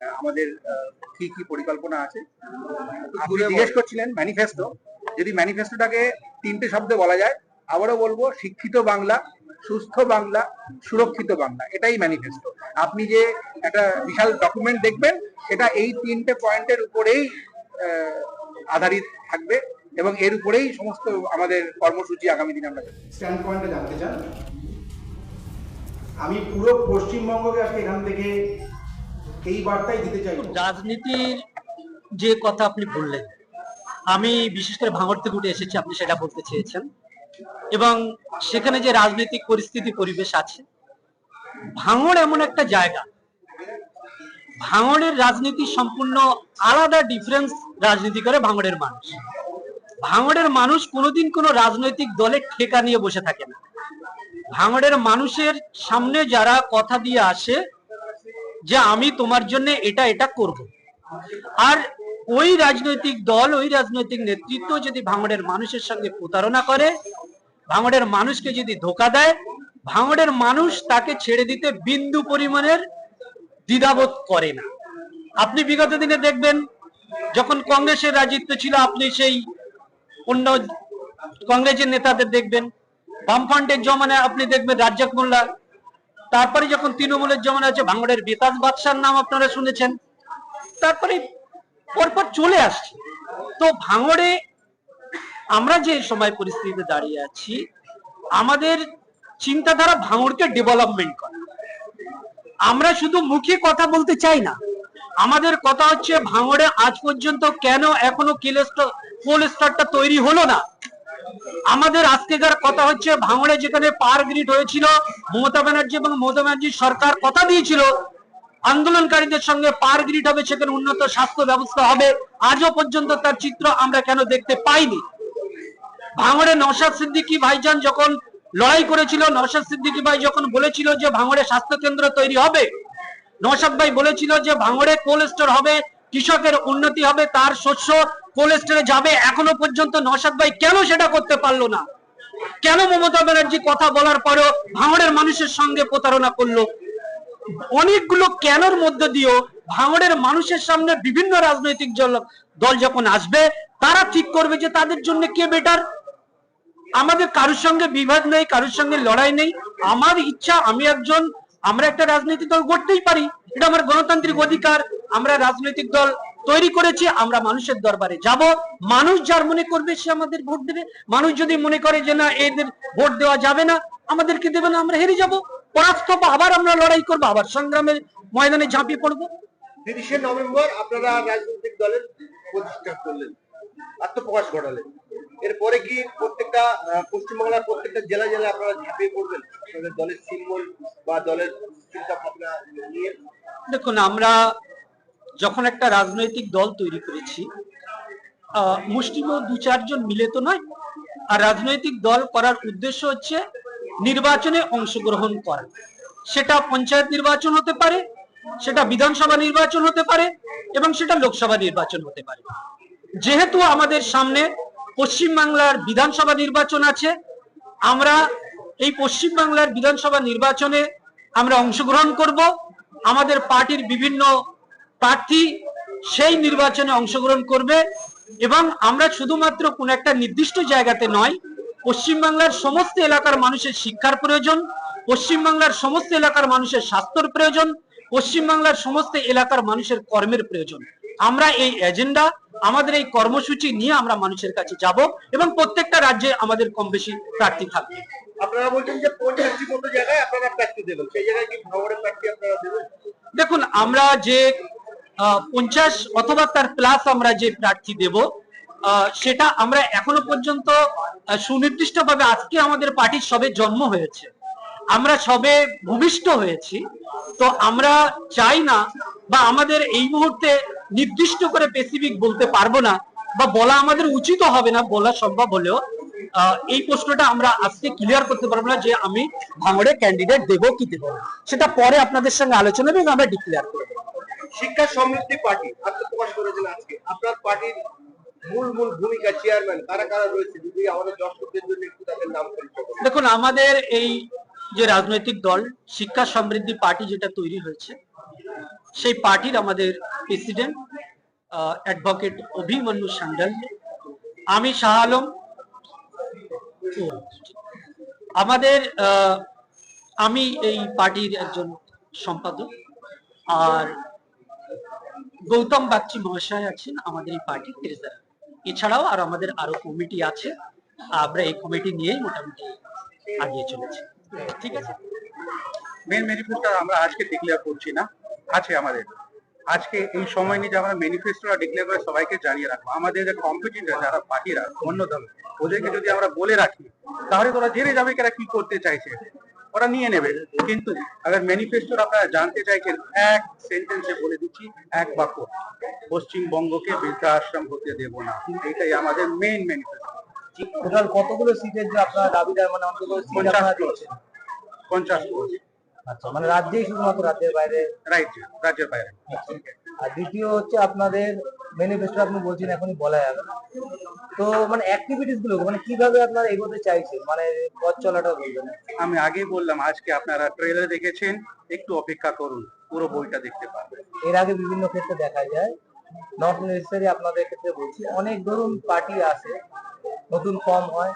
আমাদের কি কি পরিকল্পনা আছে? আপনি জিজ্ঞেস করছিলেন ম্যানিফেস্টো যদি ম্যানিফেস্টোটাকে তিনটে শব্দে বলা যায় আবারও বলব শিক্ষিত বাংলা সুস্থ বাংলা সুরক্ষিত বাংলা এটাই ম্যানিফেস্টো আপনি যে একটা বিশাল ডকুমেন্ট দেখবেন এটা এই তিনটে পয়েন্টের উপরেই আধারিত থাকবে এবং এর উপরেই সমস্ত আমাদের কর্মসূচি আগামী দিনে আমরা স্ট্যান্ড পয়েন্টে জানতে চান? আমি পুরো পশ্চিমবঙ্গকে আজকে এখান থেকে এই বার্তাই দিতে চাই। রাজনীতির যে কথা আপনি বললেন, আমি বিশেষ করে ভাঙড় থেকে উঠে এসেছি, আপনি সেটা বলতে চেয়েছেন। এবং সেখানে যে রাজনৈতিক পরিস্থিতি, পরিবেশ আছে, ভাঙড় এমন একটা জায়গা। ভাঙড়ের রাজনীতি সম্পূর্ণ আলাদা ডিফারেন্স রাজনীতি করে ভাঙড়ের মানুষ। ভাঙড়ের মানুষ কোনোদিন কোনো রাজনৈতিক দলের ঠেকা নিয়ে বসে থাকে না। ভাঙড়ের মানুষের সামনে যারা কথা দিয়ে আসে যে আমি তোমার জন্য এটা এটা করব। আর ওই রাজনৈতিক দল, ওই রাজনৈতিক নেতৃত্ব যদি ভাঙড়ের মানুষের সঙ্গে প্রতারণা করে, ভাঙড়ের মানুষকে যদি ধোকা দেয়, ভাঙড়ের মানুষ তাকে ছেড়ে দিতে বিন্দু পরিমাণের দ্বিধাবোধ করে না। আপনি বিগত দিনে দেখবেন, যখন কংগ্রেসের রাজত্ব ছিল, আপনি সেই অন্য কংগ্রেসের নেতাদের দেখবেন, বামফ্রন্টের জমানায় আপনি দেখবেন রাজ্জাক মোল্লা তারপরে যখন তৃণমূলের জমানা আছে ভাঙড়ের বেতাজ বাদশার নাম আপনারা শুনেছেন, তারপরে পরপর চলে আসছে। তো ভাঙড়ে আমরা যে সময় পরিস্থিতিতে দাঁড়িয়ে আছি, আমাদের চিন্তাধারা ভাঙড়কে ডেভেলপমেন্ট করা। আমরা শুধু মুখে কথা বলতে চাই না, আমাদের কথা হচ্ছে ভাঙড়ে আজ পর্যন্ত কেন এখনও কোল স্টোরটা তৈরি হলো না? আমাদের আজকেকার কথা হচ্ছে, ভাঙড়ে যেখানে পার গ্রিড হয়েছিল, মমতা ব্যানার্জি এবং মমতা ব্যানার্জির সরকার কথা দিয়েছিল, আন্দোলনকারীদের সঙ্গে পার গ্রিড হবে, সেখানে উন্নত স্বাস্থ্য ব্যবস্থা হবে। আজও পর্যন্ত তার চিত্র আমরা কেন দেখতে পাইনি? ভাঙড়ে নওশাদ সিদ্দিকী ভাইজান যখন লড়াই করেছিল, নওশাদ সিদ্দিকী ভাই যখন বলেছিল যে ভাঙড়ে স্বাস্থ্য কেন্দ্র তৈরি হবে, নওশাদ ভাই বলেছিল যে ভাঙড়ে কোল্ড স্টোর হবে, কৃষকের উন্নতি হবে, তার শস্য কোল্ড যাবে এখনও পর্যন্ত নওশাদ ভাই কেন সেটা করতে পারল না? কেন মমতা ব্যানার্জি কথা বলার পরেও ভাঙড়ের মানুষের সঙ্গে প্রতারণা করল? অনেকগুলো কেনর মধ্যে দিয়েও ভাঙড়ের মানুষের সামনে বিভিন্ন রাজনৈতিক দল- যখন আসবে, তারা ঠিক করবে যে তাদের জন্য কে বেটার আমাদের কারোর সঙ্গে বিবাদ নেই, কারোর সঙ্গে লড়াই নেই। আমার ইচ্ছা, আমি একজন, আমরা একটা রাজনৈতিক দল করতেই পারি। এটা আমার গণতান্ত্রিক অধিকার। আমরা রাজনৈতিক দল তৈরি করেছি আমরা মানুষের দরবারে যাব। মানুষ যার মনে করবে সে আমাদের ভোট দেবে। মানুষ যদি মনে করে যে না এদের ভোট দেওয়া যাবে না আমাদেরকে দেবে না আমরা হেরে যাব। পরাস্ত আবার আমরা লড়াই করব আবার সংগ্রামের ময়দানে ঝাঁপিয়ে পড়ব। তিরিশে নভেম্বর আপনারা রাজনৈতিক দলের প্রতিষ্ঠা করলেন আত্মপ্রকাশ ঘটালেন। এরপরে কি প্রত্যেকটা পশ্চিমবাংলার প্রত্যেকটা জেলা জেলায় আপনারা ঝাঁপিয়ে পড়বেন? দলের সিম্বল বা দলের চিন্তা ভাবনা নিয়ে? দেখুন আমরা যখন একটা রাজনৈতিক দল তৈরি করেছি মুষ্টিমেয় দু চারজন মিলে তো নয়, আর রাজনৈতিক দল করার উদ্দেশ্য হচ্ছে নির্বাচনে অংশগ্রহণ করা। সেটা পঞ্চায়েত নির্বাচন হতে পারে, সেটা বিধানসভা নির্বাচন হতে পারে, এবং সেটা লোকসভা নির্বাচন হতে পারে। যেহেতু আমাদের সামনে পশ্চিমবাংলার বিধানসভা নির্বাচন আছে, আমরা এই পশ্চিমবাংলার বিধানসভা নির্বাচনে আমরা অংশগ্রহণ করব। আমাদের পার্টির বিভিন্ন প্রার্থী সেই নির্বাচনে অংশগ্রহণ করবে এবং আমরা শুধুমাত্র কোন একটা নির্দিষ্ট জায়গাতে নয় পশ্চিমবাংলার সমস্ত এলাকার মানুষের শিক্ষার প্রয়োজন পশ্চিমবাংলার সমস্ত এলাকার মানুষের স্বাস্থ্যর প্রয়োজন পশ্চিমবাংলার সমস্ত এলাকার মানুষের কর্মের প্রয়োজন। আমরা এই এজেন্ডা আমাদের এই কর্মসূচি নিয়ে আমরা মানুষের কাছে যাব এবং প্রত্যেকটা রাজ্যে আমাদের কম বেশি প্রার্থী থাকবে। আপনারা বলছেন যে পঞ্চাশটি মতো জায়গায় আপনারা প্রার্থী দেবেন। সেই জায়গায় কি ভাঙড়ের প্রার্থী আপনারা দেবেন? দেখুন আমরা যে পঞ্চাশ অথবা তার প্লাস আমরা যে প্রার্থী দেব সেটা আমরা এখনও পর্যন্ত সুনির্দিষ্ট ভাবে আজকে আমাদের পার্টির সবে জন্ম হয়েছে। আমরা সবে ভূমিষ্ঠ হয়েছি। তো আমরা চাই না বা আমাদের এই মুহূর্তে নির্দিষ্ট করে স্পেসিফিক বলতে পারব না বা বলা আমাদের উচিত হবে না, বলা সম্ভব হলেও এই প্রশ্নটা আমরা আজকে ক্লিয়ার করতে পারব না যে আমি ভাঙড়ে ক্যান্ডিডেট দেবো কি দেবো সেটা পরে আপনাদের সঙ্গে আলোচনা হবে এবং আমরা ডিক্লেয়ার করব। শিক্ষা সমৃদ্ধি পার্টি আত্মপ্রকাশ করেছেন আজকে। আপনার পার্টির মূল মূল ভূমিকা চেয়ারম্যান কারা কারা রয়েছে? যদি আমাদের দর্শকদের জন্য একটু তাদের নাম দেখুন, আমাদের এই যে রাজনৈতিক দল, শিক্ষা সমৃদ্ধি পার্টি যেটা তৈরি হয়েছে, সেই পার্টির আমাদের প্রেসিডেন্ট অ্যাডভোকেট অভিমন্যু সান্ডাল। আমি শাহ আলম। আমাদের আমি এই পার্টির একজন সম্পাদক। আর গৌতম বাগচি মহাশয় আছেন আমাদের এই পার্টির ট্রেজারার এছাড়াও আর আমাদের আরও কমিটি আছে। আমরা এই কমিটি নিয়েই মোটামুটি আগিয়ে চলেছি। ঠিক আছে? মেন ম্যানিফেস্টো আমরা আজকে ডিক্লেয়ার করছি না। আছে আমাদের। আজকে এই সময় নিয়ে আমরা ম্যানিফেস্টোটা ডিক্লেয়ার করে সবাইকে জানিয়ে রাখব। আমাদের যে কম্পিটিটর যারা পার্টিরা অন্য দল ওদেরকে যদি আমরা বলে রাখি, তাহলে তোরা জেনে যাবে কি করতে চাইছে। ওরা নিয়ে নেবে। কিন্তু আবার ম্যানিফেস্টোর আপনারা জানতে চাইছেন এক সেন্টেন্সে বলে দিচ্ছি এক বাক্য। পশ্চিমবঙ্গকে বৃদ্ধাশ্রম হতে দেব না। এটাই আমাদের মেইন ম্যানিফেস্টো টোটাল কতগুলো সিটের যে আপনারা দাবিদার মানে অন্তত সিট পঞ্চাশ আপনারা দিচ্ছেন পঞ্চাশ আচ্ছা মানে রাজ্যেই শুধুমাত্র রাজ্যের বাইরে? রাইট রাজ্যের বাইরে। আর দ্বিতীয় হচ্ছে আপনাদের ম্যানিফেস্টো আপনি বলছেন এখনই বলা যাবে না। তো মানে অ্যাক্টিভিটিসগুলো মানে কীভাবে আপনারা এগোতে চাইছেন? মানে পথ চলাটা বলবেন। আমি আগেই বললাম আজকে আপনারা ট্রেলার দেখেছেন একটু অপেক্ষা করুন পুরো বইটা দেখতে পারবেন। এর আগে বিভিন্ন ক্ষেত্রে দেখা যায় নট নেসেসারি আপনাদের ক্ষেত্রে বলছি অনেক ধরুন পার্টি আছে নতুন ফর্ম হয়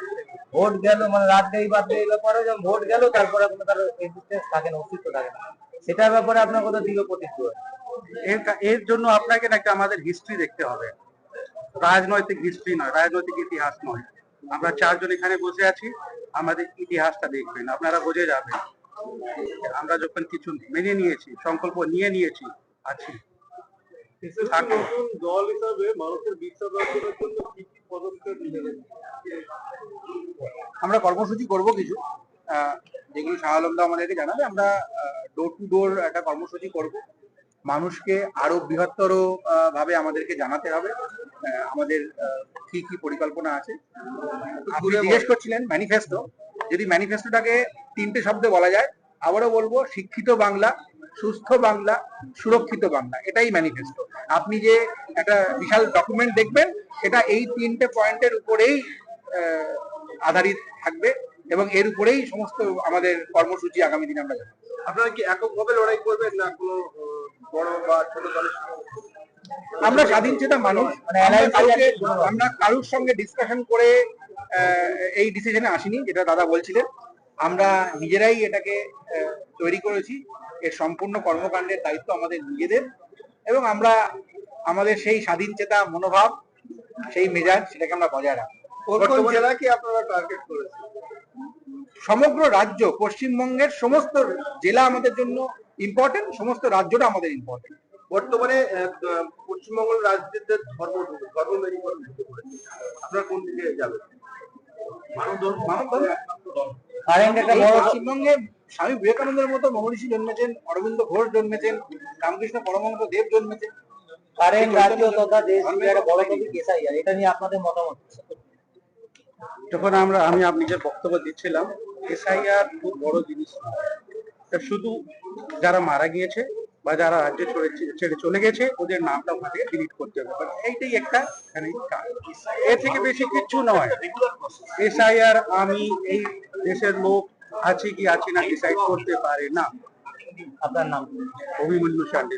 ভোট গেল মানে রাত দেই বাদ দেই ব্যাপারে যখন ভোট গেল তারপরে কোনো তার এক্সিস্টেন্স থাকে না অস্তিত্ব থাকে না। সেটার ব্যাপারে আপনার কথা দৃঢ় প্রতিক্রিয়া এর জন্য আপনাকে না একটা আমাদের হিস্ট্রি দেখতে হবে। রাজনৈতিক হিস্ট্রি নয়, রাজনৈতিক ইতিহাস নয়। আমরা চারজন এখানে বসে আছি, আমাদের ইতিহাসটা দেখবেন, আপনারা বুঝে যাবেন। আমরা যখন কিছু মেনে নিয়েছি, সংকল্প নিয়ে নিয়েছি, আছি। দল হিসাবে মানুষের বিশ্বাস অর্জনের জন্য আমরা কর্মসূচি করব কিছু। যেগুলো শাহ আলমদা আমাদেরকে জানাবে, আমরা ডোর টু ডোর একটা কর্মসূচি করব। মানুষকে আরও বৃহত্তর ভাবে আমাদেরকে জানাতে হবে। আমাদের কি কি পরিকল্পনা আছে? আপনি জিজ্ঞেস করছিলেন ম্যানিফেস্টো যদি ম্যানিফেস্টোটাকে তিনটে শব্দে বলা যায় আবারও বলব শিক্ষিত বাংলা সুস্থ বাংলা সুরক্ষিত বাংলা এটাই ম্যানিফেস্টো আপনি যে একটা বিশাল ডকুমেন্ট দেখবেন এটা এই তিনটে পয়েন্টের উপরেই আধারিত থাকবে এবং এর উপরেই সমস্ত আমাদের কর্মসূচি আগামী দিনে আমরা। আপনারা কি এককভাবে লড়াই করবেন না কোনো বড় বা ছোট দলের আমরা স্বাধীন চেতা মানুষ মানে আমরা কারুর সঙ্গে ডিসকাশন করে এই ডিসিশনে আসিনি যেটা দাদা বলছিলেন। আমরা নিজেরাই এটাকে তৈরি করেছি। এর সম্পূর্ণ কর্মকাণ্ডের দায়িত্ব আমাদের নিজেদের এবং আমরা আমাদের সেই স্বাধীন চেতা মনোভাব সেই মেজাজ সেটাকে আমরা বজায় রাখব। করেছেন? সমগ্র রাজ্য পশ্চিমবঙ্গের সমস্ত জেলা আমাদের জন্য ইম্পর্টেন্ট সমস্ত রাজ্যটা আমাদের ইম্পর্টেন্ট বর্তমানে পশ্চিমবঙ্গ রাজ্যের যে ধর্ম ধর্ম মেরুকরণ ঢুকে পড়েছে। আপনারা কোন দিকে যাবেন? মানব ধর্ম মানব ধর্ম। কারেন্ট একটা এই বড় পশ্চিমবঙ্গে স্বামী বিবেকানন্দের মতো মহর্ষি জন্মেছেন অরবিন্দ ঘোষ জন্মেছেন রামকৃষ্ণ পরমহংস দেব জন্মেছেন। কারেন্ট রাজ্য তথা দেশ বড় টপিক এসআইআর এটা নিয়ে আপনাদের মতামত যখন আমরা আমি নিজের বক্তব্য দিচ্ছিলাম এসআইআর খুব বড় জিনিস শুধু যারা মারা গিয়েছে বা যারা রাজ্যে ছেড়ে চলে গেছে ওদের নামটা ওখান থেকে ডিলিট করতে হবে। বাট এইটাই একটা এখানে কাজ। এর থেকে বেশি কিছু নয়। এসআইআর আমি এই দেশের লোক আছে কি আছে না ডিসাইড করতে পারে না। আপনার নাম? অভিমন্যু শান্তি